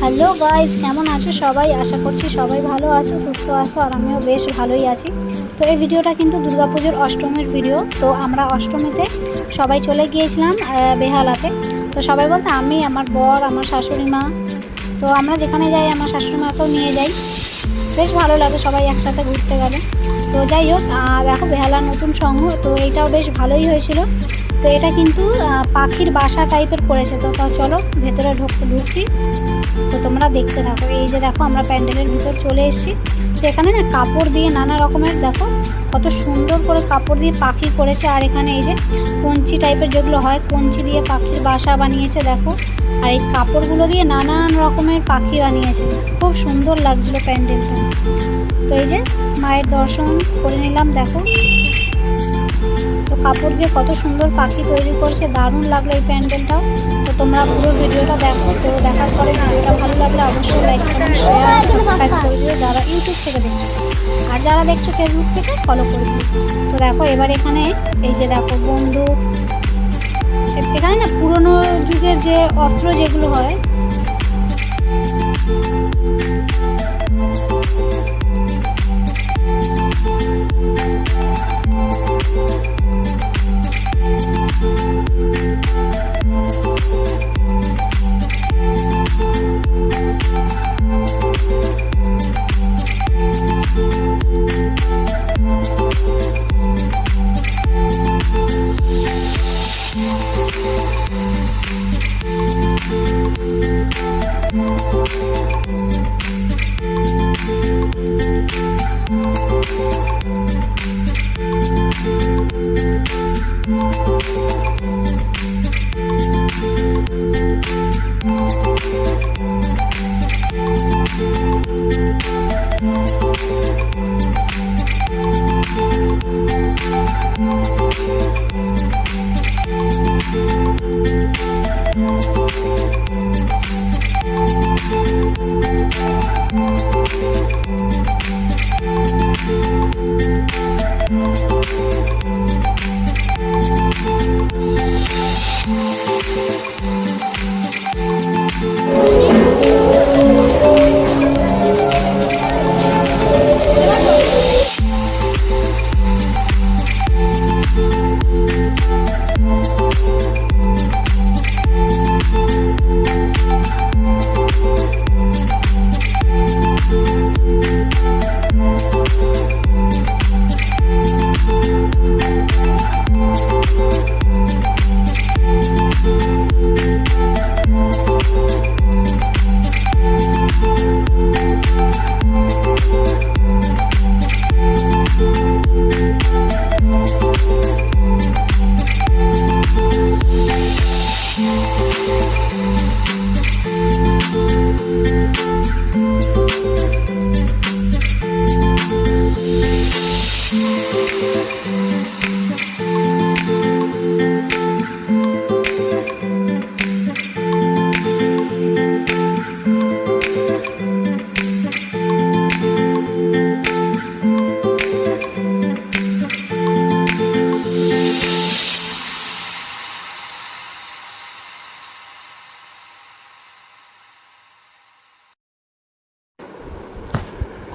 Hello guys কেমন আছো সবাই? আশা করছি সবাই ভালো আছো, সুস্থ আছো, আর আমিও বেশ ভালোই আছি। তো এই ভিডিওটা কিন্তু দুর্গাপুজোর অষ্টমীর ভিডিও। তো আমরা অষ্টমীতে সবাই চলে গিয়েছিলাম বেহালাতে। তো সবাই বলতে আমি, আমার বর, আমার শাশুড়ি মা। তো আমরা যেখানে যাই, আমার শাশুড়ি মাকেও নিয়ে যাই। বেশ ভালো লাগে সবাই একসাথে ঘুরতে গেলে। তো যাই হোক দেখো বেহালার নতুন সংঘ, তো এইটাও বেশ ভালোই হয়েছিল। তো এটা কিন্তু পাখির বাসা টাইপের করেছে তো তাও চলো ভেতরে ঢুক, ঢুকি। তো তোমরা দেখতে থাকো। এই যে দেখো আমরা প্যান্ডেলের ভিতর চলে এসেছি। তো এখানে না কাপড় দিয়ে নানা রকমের, দেখো কত সুন্দর করে কাপড় দিয়ে পাখি করেছে। আর এখানে এই যে কঞ্চি টাইপের যেগুলো হয়, কঞ্চি দিয়ে পাখির বাসা বানিয়েছে, দেখো। আর এই কাপড়গুলো দিয়ে নানান রকমের পাখি বানিয়েছে। খুব সুন্দর লাগছিল প্যান্ডেলটা। তো এই যে মায়ের দর্শন করে নিলাম, দেখো। তো কাপড় দিয়ে কত সুন্দর পাখি তৈরি করছে, দারুণ লাগল এই প্যান্ডেলটাও। তো তোমরা পুরো ভিডিওটা দেখো তো দেখার পরে ভিডিওটা ভালো লাগলে অবশ্যই লাইক কমেন্ট শেয়ার যারা ইউটিউব থেকে দেখছ। আর যারা দেখছ ফেসবুক থেকে ফলো করে দিও। তো দেখো, এবার এখানে এই যে দেখো বন্ধু, এখানে না পুরনো যুগের যে অস্ত্র যেগুলো হয়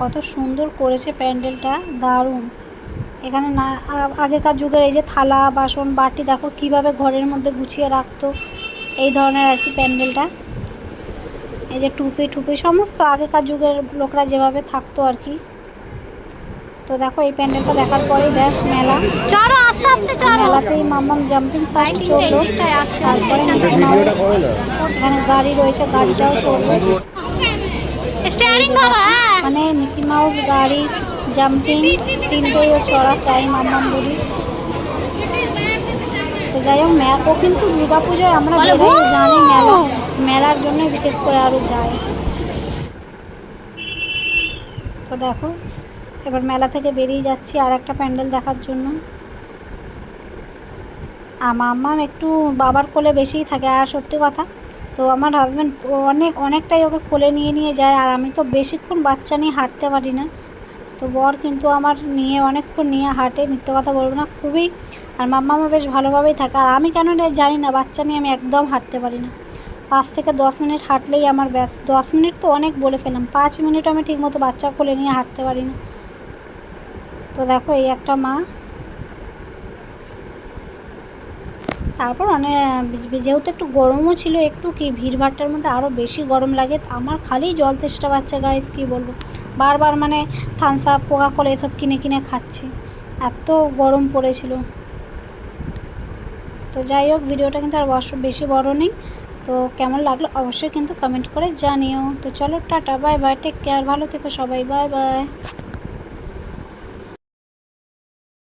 কত সুন্দর করেছে প্যান্ডেলটা দারুণ। এখানে না আগেকার যুগের এই যে থালা বাসন বাটি দেখো কীভাবে ঘরের মধ্যে গুছিয়ে রাখতো এই ধরনের আর কি প্যান্ডেলটা। এই যে টুপি টুপি সমস্ত আগেকার যুগের লোকরা যেভাবে থাকতো আর কি। তো দেখো এই প্যান্ডেলটা দেখার পরেই ব্যাস মেলা। চলো আস্তে আস্তে চলো। মেলাতেই মাম্মাম জাম্পিং ফার্স্ট চলল। তারপরে এখানে গাড়ি রয়েছে গাড়িটাও চলল। স্টিয়ারিং ধরো মানে মিকি মাউস গাড়ি জাম্পিং তিনটেই ও চড়া চাই মাম্মাম বুড়ি। তো যাই হোক ও কিন্তু দুর্গা পুজোয় আমরা বেরোই জানি মেলা মেলার জন্য বিশেষ করে আরও যায়। তো দেখো এবার মেলা থেকে বেরিয়ে যাচ্ছি আর একটা প্যান্ডেল দেখার জন্য। আর মাম্মাম একটু বাবার কোলে বেশিই থাকে আর সত্যি কথা তো আমার হাজব্যান্ড অনেক, অনেকটাই ওকে কোলে নিয়ে নিয়ে যায় আর আমি তো বেশিক্ষণ বাচ্চা নিয়ে হাঁটতে পারি না। তো বর কিন্তু আমার নিয়ে, অনেকক্ষণ নিয়ে হাঁটে, মিথ্যে কথা বলব না, খুবই। আর মাম্মা আমার বেশ ভালোভাবেই থাকে। আর আমি কেন জানি না, বাচ্চা নিয়ে আমি একদম হাঁটতে পারি না। পাঁচ থেকে দশ মিনিট হাঁটলেই আমার ব্যাস, দশ মিনিট তো অনেক বলে ফেলাম পাঁচ মিনিট আমি ঠিকমতো বাচ্চা কোলে নিয়ে হাঁটতে পারি না। তো দেখো, এই একটা মা তারপর অনেক যেহেতু একটু গরমও ছিল, একটু কি ভিড়ভাট্টার মধ্যে আরও বেশি গরম লাগে আমার খালি জল তেষ্টা বাচ্চা গাইস কী বলব? বারবার মানে থামস আপ কোকা কোলা এসব কিনে কিনে খাচ্ছি। এত গরম পড়েছিল। তো যাই হোক, ভিডিওটা কিন্তু আর বেশি বড় নেই। তো কেমন লাগল অবশ্যই কিন্তু কমেন্ট করে জানিও। তো চলো, tata bye bye take care ভালো থেকো সবাই বাই বাই